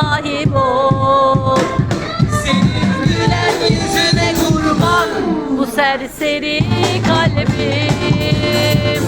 sahip ol Senin gülen yüzüne kurban. Bu serseri kalbim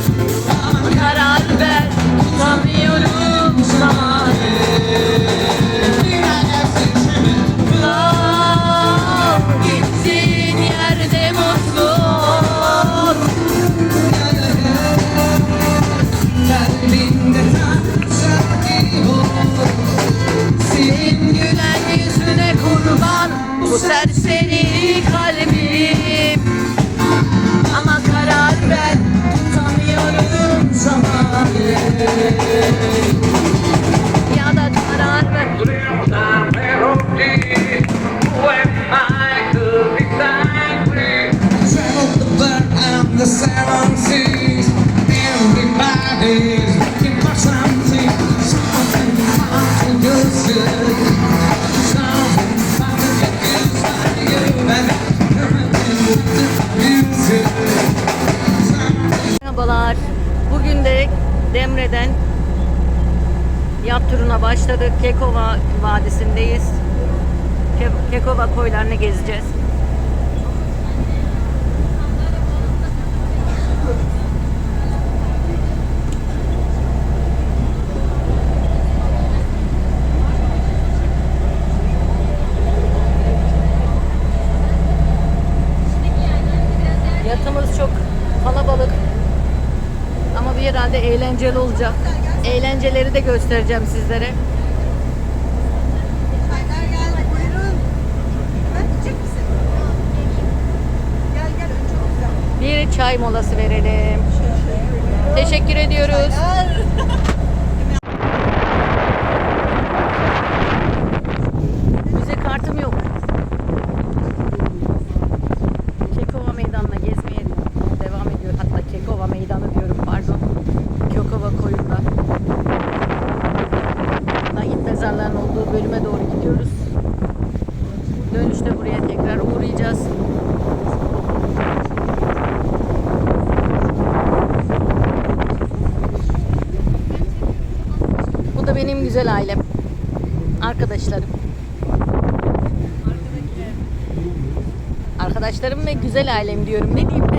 eğlenceli olacak. Eğlenceleri de göstereceğim sizlere. Bir çay molası verelim. Teşekkür ediyoruz. Müze kartım yok. Kekova Meydanı'na gezmeye devam ediyor. Hatta Kekova Meydanı diyorum pardon. Kekova koyunda. Nahit mezarların olduğu bölüme doğru gidiyoruz. Dönüşte buraya tekrar uğrayacağız. Bu da benim güzel ailem. Arkadaşlarım. Arkadaşlarım ve güzel ailem diyorum. Ne diyeyim?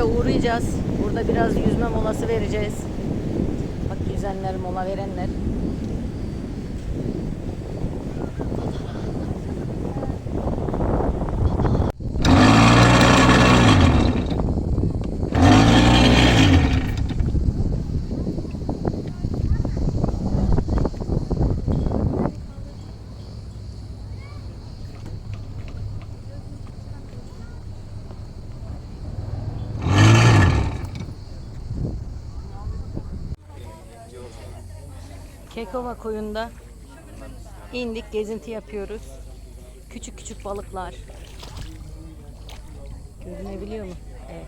Koya uğrayacağız. Burada biraz yüzme molası vereceğiz. Bak yüzenler, mola verenler. Kekova koyunda indik, gezinti yapıyoruz. Küçük küçük balıklar. Görünebiliyor mu? Evet.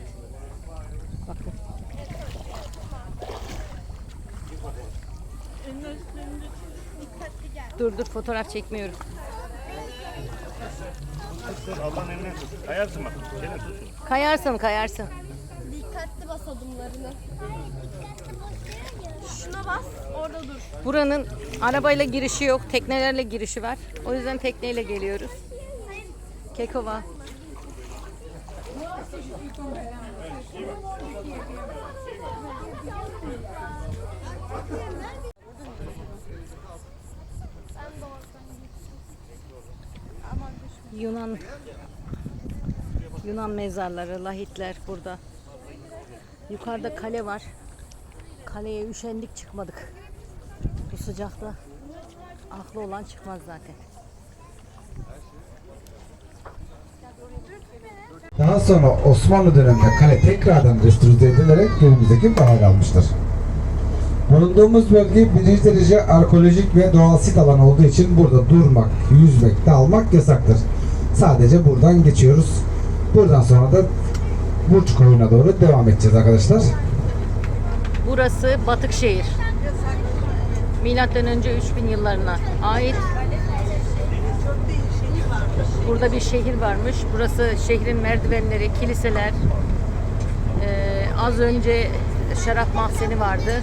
Bakın. Dur dur fotoğraf çekmiyorum. Allah'ın eline tut. Kayarsın bak. Kayarsın kayarsın. Dikkatli bas adımlarını. Şuna bas, orada dur. Buranın arabayla girişi yok, teknelerle girişi var. O yüzden tekneyle geliyoruz. Kekova. Yunan Yunan mezarları, lahitler burada. Yukarıda kale var. Kaleye üşendik çıkmadık. Bu sıcakta aklı olan çıkmaz zaten. Daha sonra Osmanlı döneminde kale tekrardan restore edilerek günümüzdeki bir hal almıştır. Bulunduğumuz bölge birinci derece arkeolojik ve doğal sit alanı olduğu için burada durmak, yüzmek, dalmak yasaktır. Sadece buradan geçiyoruz. Buradan sonra da Burç koyuna doğru devam edeceğiz arkadaşlar. Burası Batıkşehir. Milattan önce 3000 yıllarına ait. Burada bir şehir varmış. Burası şehrin merdivenleri, kiliseler. Ee, az önce şarap mahzeni vardı.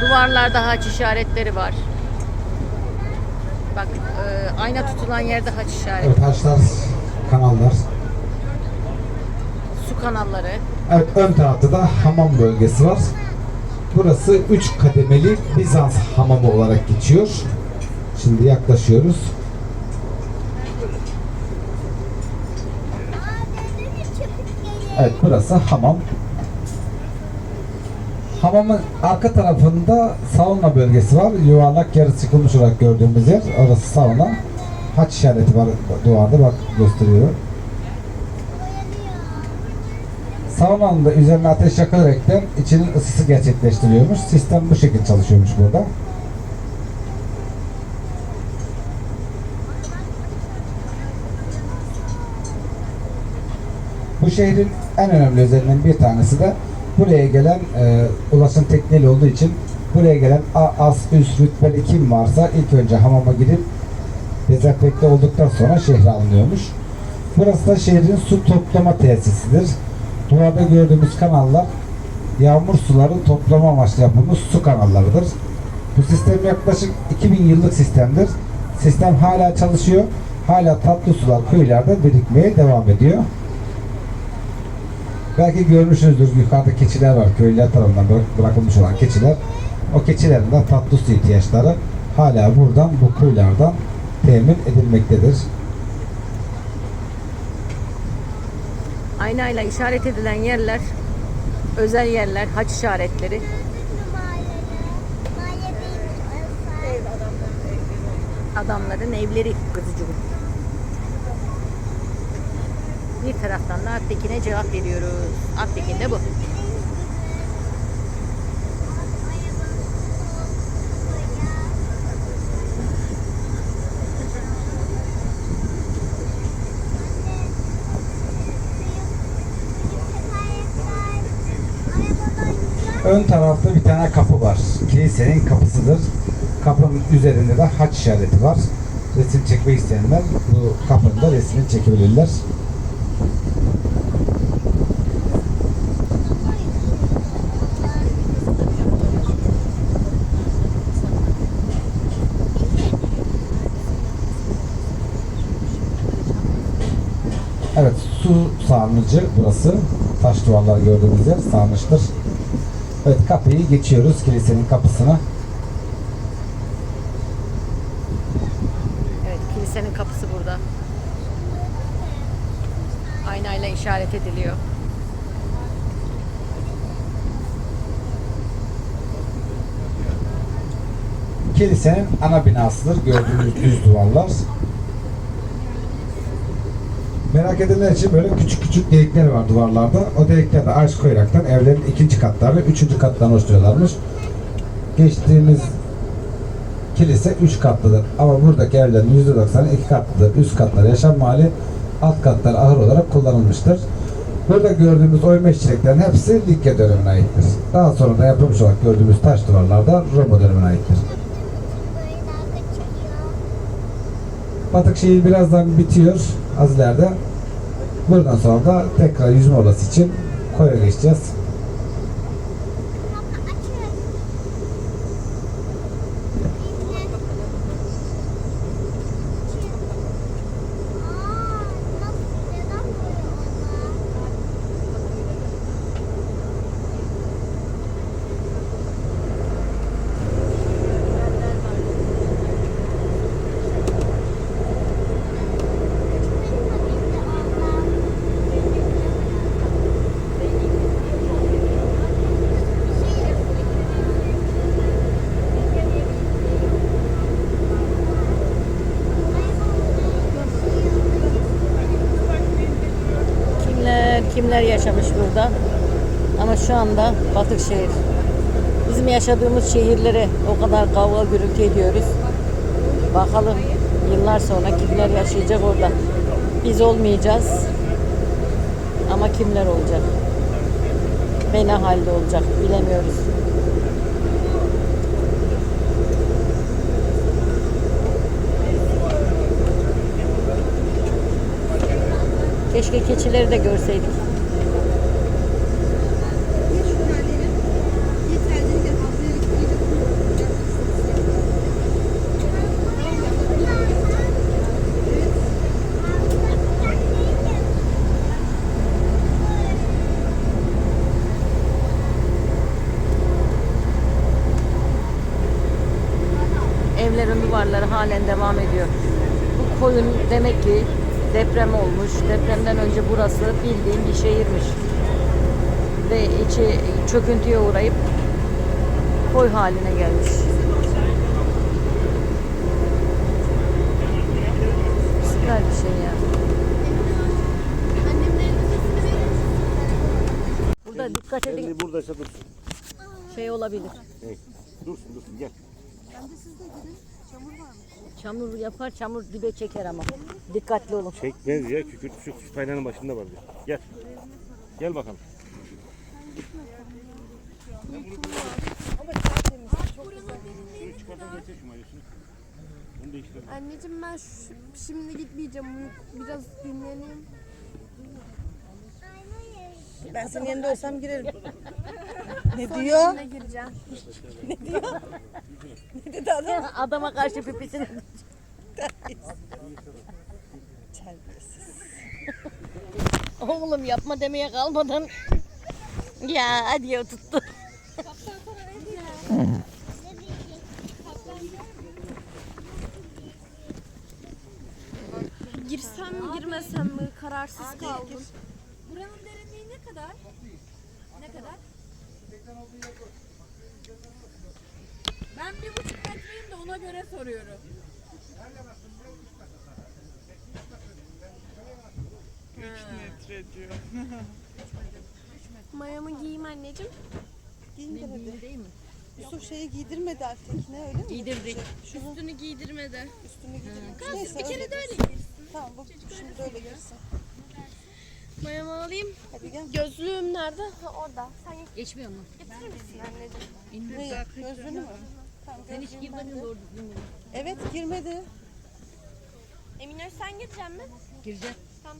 Duvarlarda haç işaretleri var. Bak e, ayna tutulan yerde haç işareti. Evet haçlar, kanallar. Su kanalları. Evet ön tarafta da hamam bölgesi var. Burası 3 kademeli Bizans hamamı olarak geçiyor. Şimdi yaklaşıyoruz. Evet burası hamam. Hamamın arka tarafında sauna bölgesi var. Yuvarlak yarısı çıkılmış olarak gördüğümüz yer. Orası sauna. Haç işareti var duvarda bak gösteriyor. Saunanın da üzerine ateş yakılaraktan içinin ısısı gerçekleştiriyormuş. Sistem bu şekilde çalışıyormuş burada. Bu şehrin en önemli özelliğinden bir tanesi de buraya gelen e, ulaşım tekneli olduğu için buraya gelen A, as, üst rütbeli kim varsa ilk önce hamama gidip dezenfekte olduktan sonra şehre alınıyormuş. Burası da şehrin su toplama tesisidir. Duvarda gördüğümüz kanallar yağmur suları toplama amaçlı yapılmış su kanallarıdır. Bu sistem yaklaşık 2000 yıllık sistemdir. Sistem hala çalışıyor. Hala tatlı sular kıyılarda birikmeye devam ediyor. Belki görmüşsünüzdür yukarıda keçiler var. Köylüler tarafından bırak- bırakılmış olan keçiler. O keçilerin de tatlı su ihtiyaçları hala buradan bu kuyulardan temin edilmektedir. Aynayla işaret edilen yerler özel yerler, haç işaretleri. Adamların evleri kızıcığım. Bir taraftan da Aktekin'e cevap veriyoruz. Aktekin de bu. Ön tarafta bir tane kapı var. Kilisenin kapısıdır. Kapının üzerinde de haç işareti var. Resim çekmek isteyenler bu kapının da resmini çekebilirler. Evet, su sarnıcı burası. Taş duvarlar gördüğünüz yer sarnıçtır. Evet, kapıyı geçiyoruz kilisenin kapısına. Evet, kilisenin kapısı burada. Aynayla işaret ediliyor. Kilisenin ana binasıdır. Gördüğünüz düz duvarlar. Merak edenler için böyle küçük küçük delikler var duvarlarda. O deliklerde ağaç koyaraktan evlerin ikinci katları, üçüncü katlarını oluşturuyorlarmış. Geçtiğimiz kilise üç katlıdır. Ama buradaki evlerin yüzde doksanı iki katlıdır. Üst katlar yaşam mahalli, alt katlar ahır olarak kullanılmıştır. Burada gördüğümüz oyma işçiliklerin hepsi Likya dönemine aittir. Daha sonra da yapılmış olarak gördüğümüz taş duvarlar Roma dönemine aittir. Batıkşehir birazdan bitiyor az ileride. Buradan sonra da tekrar yüzme olası için koya geçeceğiz. Burada. Ama şu anda Batıkşehir. Bizim yaşadığımız şehirlere o kadar kavga gürültü ediyoruz. Bakalım yıllar sonra kimler yaşayacak orada. Biz olmayacağız. Ama kimler olacak? Ve ne halde olacak bilemiyoruz. Keşke keçileri de görseydik. Duvarları halen devam ediyor. Bu koyun demek ki deprem olmuş. Depremden önce burası bildiğin bir şehirmiş. Ve içi çöküntüye uğrayıp koy haline gelmiş. Süper bir şey ya. Burada dikkat edin Kendi buradaysa dursun. şey olabilir. Evet. Dursun dursun gel. Çamur yapar, çamur dibe çeker ama. Dikkatli olun. Çekmez ya kükürt şu kaynağının başında var diyor. Gel. Gel bakalım. Şunu çıkartalım getir şu mayosunu. Onu değiştirelim. Anneciğim ben şu- şimdi gitmeyeceğim. Biraz dinleneyim. Ben senin yanında olsam girerim. ne diyor? Ne gireceğim? Ne dedi adam? Adama karşı pipisini Terbiyesiz. Oğlum yapma demeye kalmadan ya hadi ya tuttu. Girsem mi girmesem mi kararsız kaldım. Buranın derinliği ne kadar? Ne kadar? Ben bir buçuk metreyim de ona göre soruyorum. Mayamı giyeyim anneciğim. Giyin de hadi. Yusuf şeyi giydirmedi Altekine öyle mi? Giydirdik. Üstünü giydirmedi. Üstünü giydirmedi. Neyse Bir kere öyle de öyle girsin. Tamam bu şimdi de öyle girsin. Mayamı alayım. Hadi gel. Gözlüğüm nerede? Ha, orada. Sen Geçmiyor mu? getirir misin anneciğim? Ne ya? Gözlüğünü mü? Tamam, Sen hiç gözlüğüm girmedin bende. doğru düzgün. Evet girmedi. Emine sen gireceksin mi? Gireceğim. Tamam.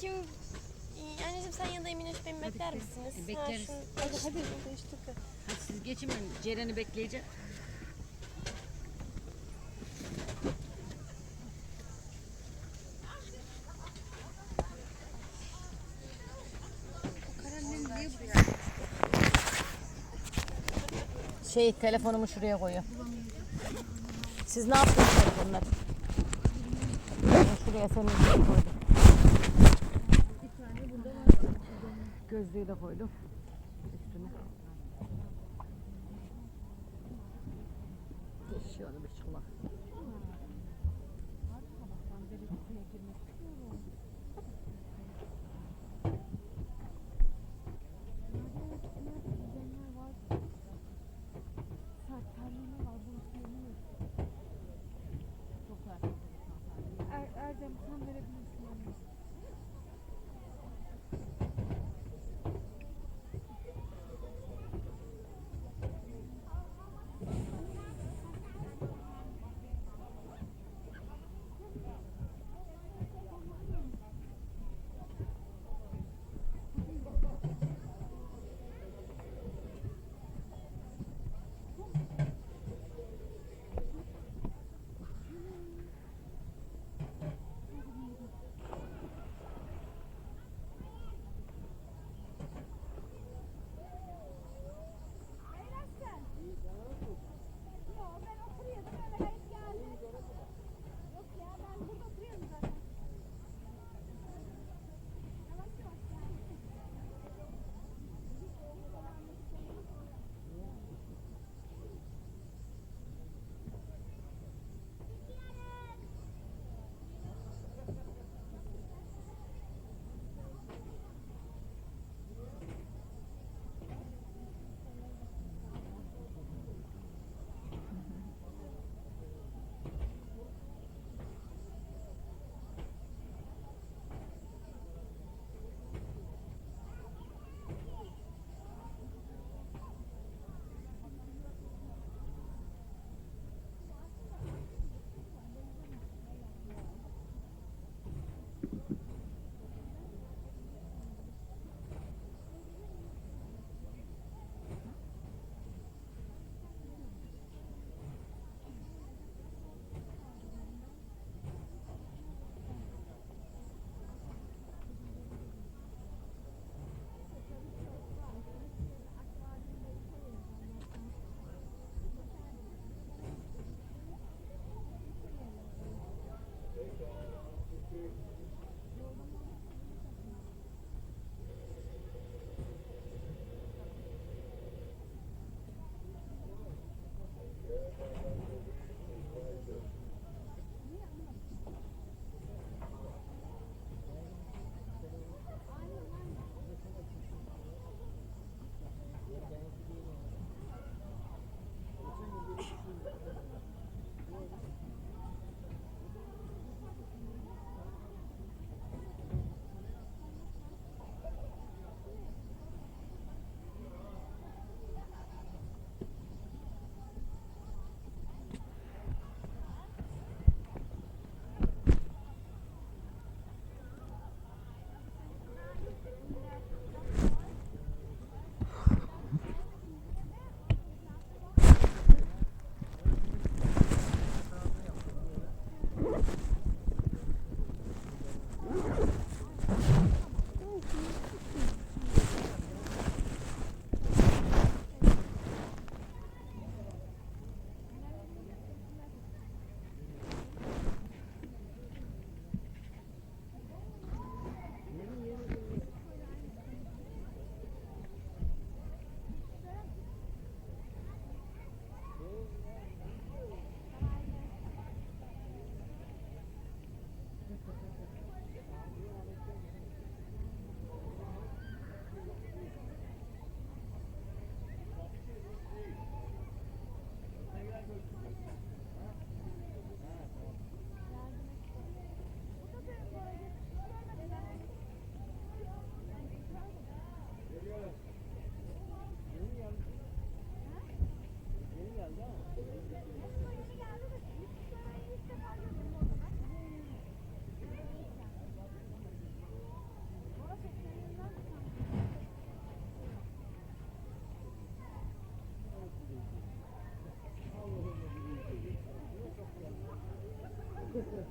Kim? Ee, Anneciğim sen ya da Emine beni bekler misiniz? Bekleriz. Ha, şunu- Hadi hadi değiştir. de. Hadi siz geçin ben Ceren'i bekleyeceğim. Şey telefonumu şuraya koyuyor. Siz ne yaptınız telefonlar? Ben şuraya senin koydum. Gözlüğü de koydum. Üstüne. Geçiyor bir çolak.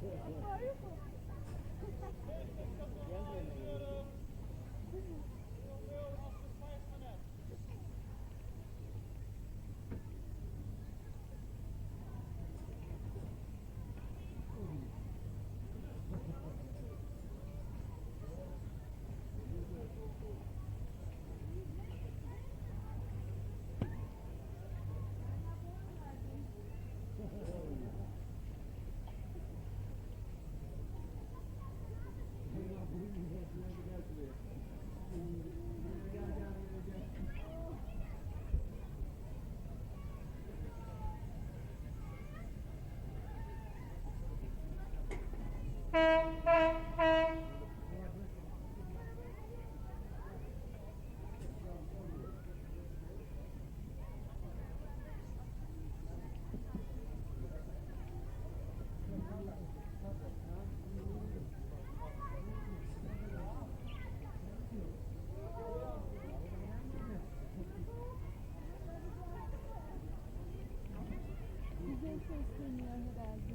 아이고. Karetta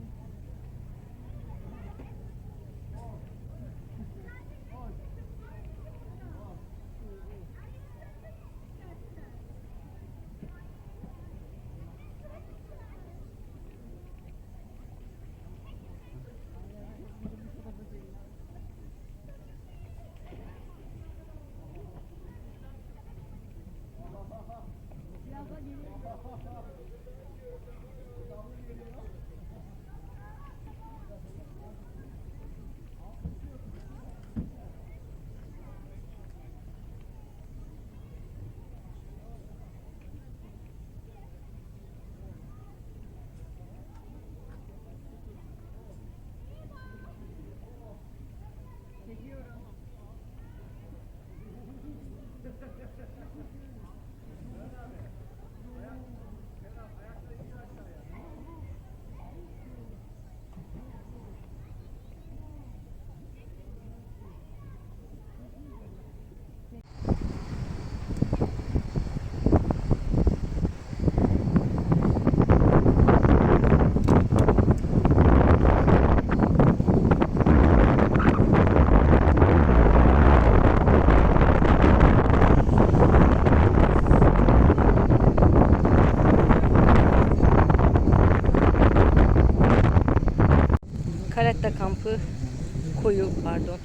Koyu pardon.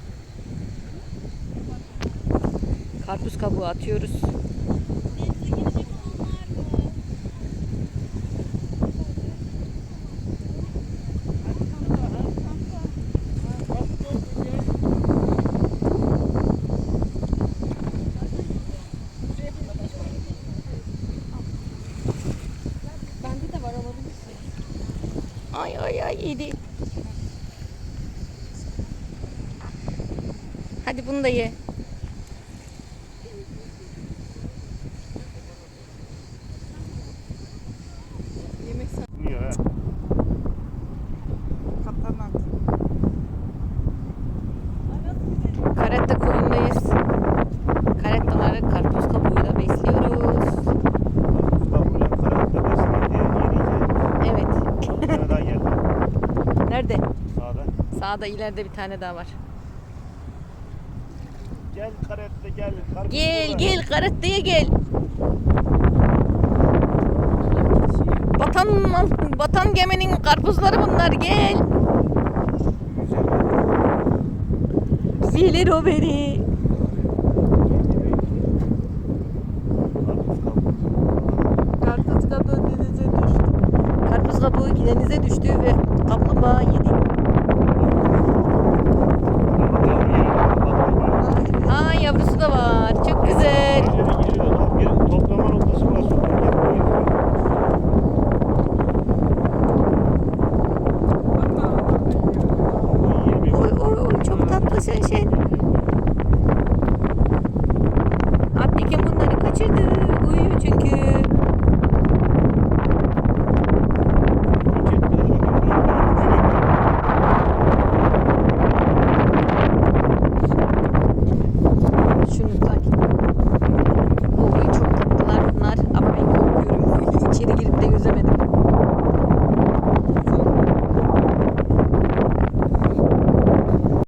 Karpuz kabuğu atıyoruz. Hadi bunu da ye. Yemek Niye ha? Kaptanlar. Karetta koyundayız. Karettaları karpuz kabuğuyla besliyoruz. Diye yiyeceğim. Evet. Bir tane daha geldi Nerede? sağda. Sağda ileride bir tane daha var. Gel karette gel. Karpuz Gel burada. gel Karetta'ya gel. Vatan vatan geminin karpuzları bunlar gel. Zilir o beni. Karpuz kabuğu. Denize düştü. Karpuz kabuğu denize düştü.